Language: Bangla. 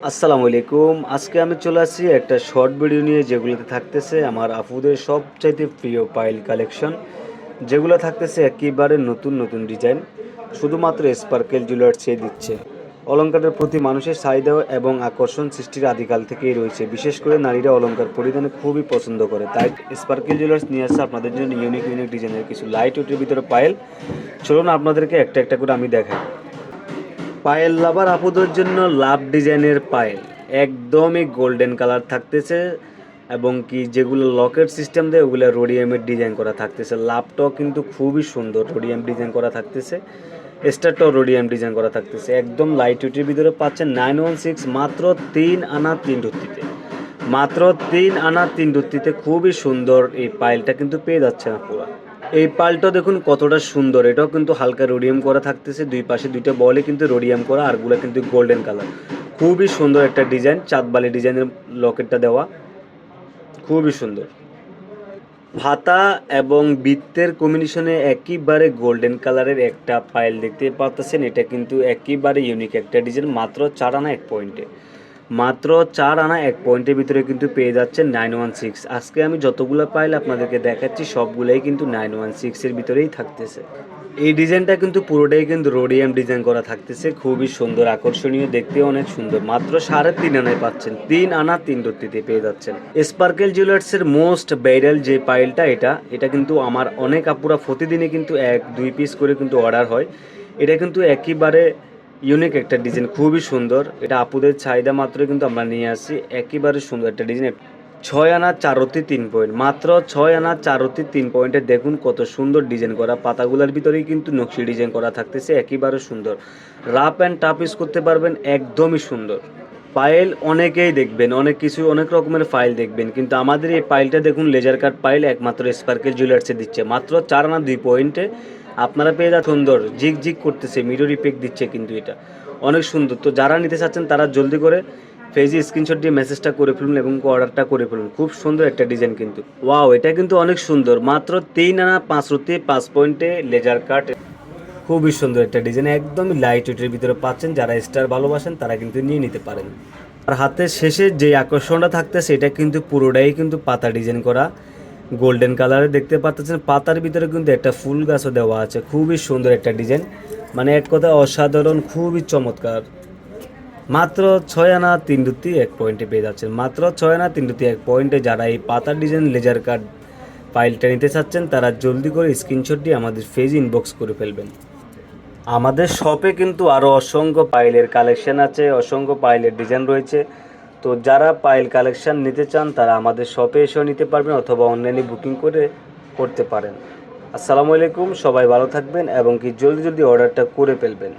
আসসালামু আলাইকুম। আজকে আমি চলে আসছি একটা শর্ট ভিডিও নিয়ে যেগুলোতে থাকতেছে আমার আপুদের সবচাইতে প্রিয় পাইল কালেকশন। যেগুলো থাকতেছে একেবারে নতুন নতুন ডিজাইন। শুধুমাত্র স্পার্কেল জুয়েলার্সে দিচ্ছে। অলঙ্কারের প্রতি মানুষের চাহিদা এবং আকর্ষণ সৃষ্টির আদিকাল থেকেই রয়েছে। বিশেষ করে নারীরা অলঙ্কার পরিধানে খুবই পছন্দ করে। তাই স্পার্কেল জুয়েলার্স নিয়ে আসছে আপনাদের জন্য ইউনিক ইউনিক ডিজাইনের কিছু লাইট ওয়েটের ভিতরে পাইল। চলুন আপনাদেরকে একটা একটা করে আমি দেখাই। পায়েল লাভার আপুদের জন্য লাভ ডিজাইনের পায়েল। একদমই গোল্ডেন কালার থাকতেছে এবং কি যেগুলো লকেট সিস্টেম দেয়, ওগুলো রোডিয়ামের ডিজাইন করা থাকতেছে। লাভটাও কিন্তু খুবই সুন্দর রোডিয়াম ডিজাইন করা থাকতেছে। স্টারটাও রোডিয়াম ডিজাইন করা থাকতেছে। একদম লাইট ওয়েটের ভিতরে পাচ্ছেন নাইন ওয়ান সিক্স মাত্র তিন আনা তিন ধুতিতে। মাত্র তিন আনা তিন ধুতিতে খুবই সুন্দর এই পাইলটা কিন্তু পেয়ে যাচ্ছে না পুরো। এই পালটা দেখুন কতটা সুন্দর। এটাও কিন্তু হালকা রোডিয়াম করা থাকতেছে। দুই পাশে দুইটা বলে কিন্তু রোডিয়াম করা আরগুলো কিন্তু গোল্ডেন কালার খুবই সুন্দর একটা ডিজাইন চাঁদবালি ডিজাইনের লকেটটা দেওয়া। খুবই সুন্দর। ভাতা এবং বৃত্তের কম্বিনেশনে একেবারে গোল্ডেন কালারের একটা পাইল দেখতে পাচ্ছেন এটা কিন্তু একেবারে ইউনিক একটা ডিজাইন মাত্র চার আনা এক পয়েন্টে মাত্র চার আনা এক পয়েন্টের ভিতরে কিন্তু পেয়ে যাচ্ছেন নাইন ওয়ান সিক্স। আজকে আমি যতগুলো পাইল আপনাদেরকে দেখাচ্ছি, সবগুলোই কিন্তু নাইন ওয়ান সিক্সের ভিতরেই থাকতেছে। এই ডিজাইনটা কিন্তু পুরোটাই কিন্তু রোডিয়াম ডিজাইন করা থাকতেছে, খুবই সুন্দর, আকর্ষণীয় দেখতে অনেক সুন্দর। মাত্র সাড়ে তিন আনায় পাচ্ছেন, তিন আনা তিন রত্তিতে পেয়ে যাচ্ছেন। স্পার্কেল জুয়েলার্সের মোস্ট ভাইরাল যে পাইলটা এটা এটা কিন্তু আমার অনেক আপুরা প্রতিদিনই কিন্তু এক দুই পিস করে কিন্তু অর্ডার হয়। এটা কিন্তু একেবারে ইউনিক একটা ডিজাইন খুবই সুন্দর। এটা আপুদের চাহিদা মাত্র কিন্তু আমরা নিয়ে আসি একেবারে সুন্দর একটা ডিজাইন ছয় আনা চারতি তিন পয়েন্ট মাত্র ছয় আনা চারতি তিন পয়েন্টে দেখুন কত সুন্দর ডিজাইন করা। পাতাগুলোর ভিতরেই কিন্তু নকশি ডিজাইন করা থাকতেছে, একেবারে সুন্দর। রাফ অ্যান্ড টাফ ইউজ করতে পারবেন, একদমই সুন্দর। পাইল অনেকেই দেখবেন, অনেক কিছু, অনেক রকমের ফাইল দেখবেন, কিন্তু আমাদের এই পাইলটা দেখুন লেজার কাট পাইল একমাত্র স্পার্কেল জুয়েলার্সে দিচ্ছে। মাত্র চার আনা দুই পয়েন্টে আপনারা পেয়ে যা সুন্দর জিগ জিগ করতেছে মিরর ইফেক্ট দিচ্ছে কিন্তু এটা। অনেক সুন্দর। তো যারা নিতে চাচ্ছেন, তারা জলদি করে ফেজি স্ক্রিনশট দিয়ে মেসেজটা করে ফেলুন এবং অর্ডারটা করে ফেলুন। খুব সুন্দর একটা ডিজাইন কিন্তু। ওয়াও এটা কিন্তু অনেক সুন্দর। মাত্র তিন আনা পাঁচ রুতি পাঁচ পয়েন্টে লেজার কাট খুবই সুন্দর একটা ডিজাইন একদমই লাইট ওয়েটের ভিতরে পাচ্ছেন। যারা স্টার ভালোবাসেন, তারা কিন্তু নিয়ে নিতে পারেন। আর হাতের শেষে যে আকর্ষণটা থাকতেছে, এটা কিন্তু পুরোটাই কিন্তু পাতা ডিজাইন করা। গোল্ডেন কালারে দেখতে পাচ্ছেন। পাতার ভিতরে কিন্তু একটা ফুল গাছও দেওয়া আছে। খুবই সুন্দর একটা ডিজাইন। মানে এক কথা অসাধারণ, খুবই চমৎকার। মাত্র ছয় আনা তিন দুটি এক পয়েন্টে পেয়ে যাচ্ছেন। মাত্র ছয় আনা তিন দুটি এক পয়েন্টে যারা এই পাতার ডিজাইন লেজার কার্ড ফাইলটা নিতে চাচ্ছেন, তারা জলদি করে স্ক্রিনশটটি আমাদের ফেজ ইনবক্স করে ফেলবেন। আমাদের শপে কিন্তু আরও অসংখ্য পাইলের কালেকশন আছে, অসংখ্য পাইলের ডিজাইন রয়েছে। তো যারা পাইল কালেকশান নিতে চান, তারা আমাদের শপে এসেও নিতে পারবেন অথবা অনলাইনে বুকিং করে করতে পারেন। আসসালামু আলাইকুম, সবাই ভালো থাকবেন এবং কি জলদি জলদি অর্ডারটা করে ফেলবেন।